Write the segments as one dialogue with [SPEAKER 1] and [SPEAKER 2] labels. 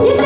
[SPEAKER 1] जितना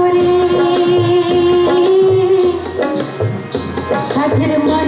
[SPEAKER 1] কত জন্ম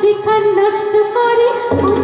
[SPEAKER 1] সে নষ্ট করে।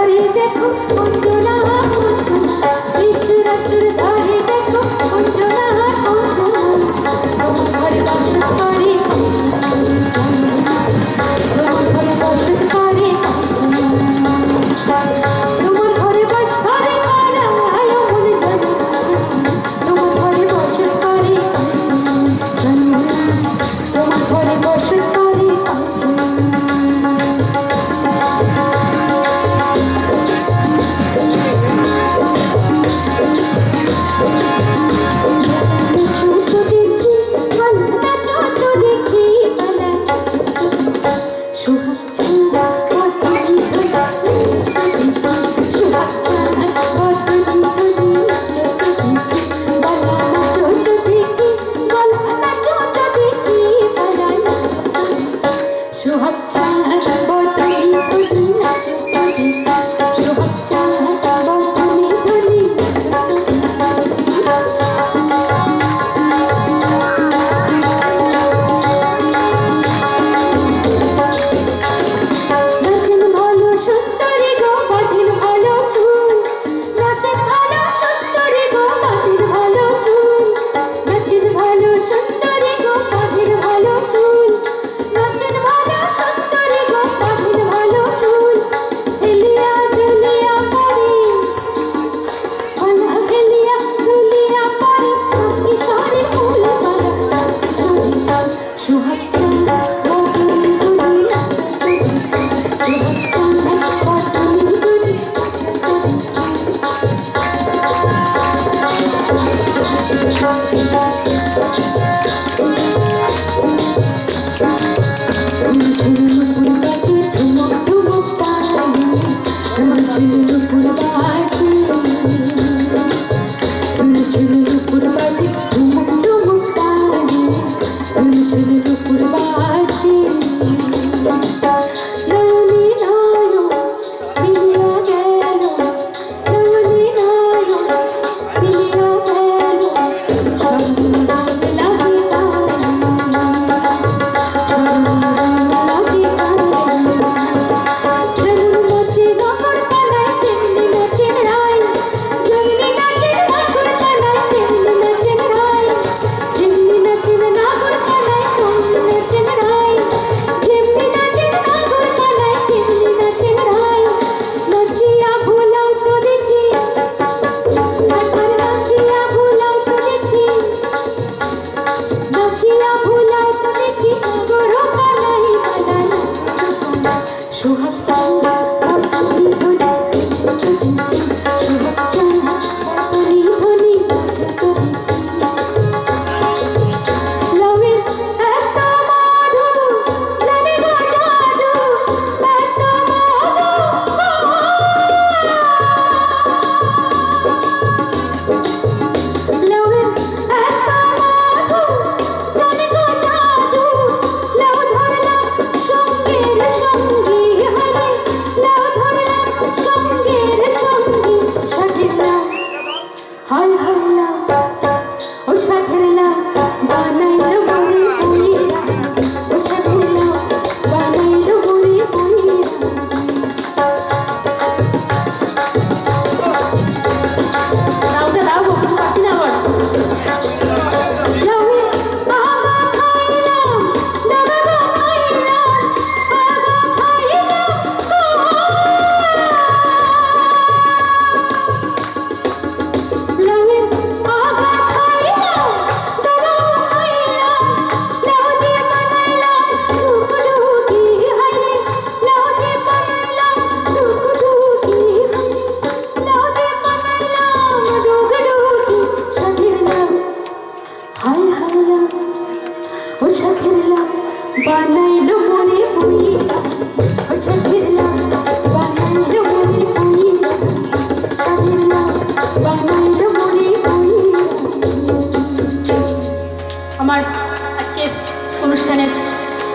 [SPEAKER 1] দেখো অঞ্জনা অঞ্জনা ঈশ্বর দাঁড়িয়ে দেখো অঞ্জনা 이거 হায় হাল্লা ও শাখের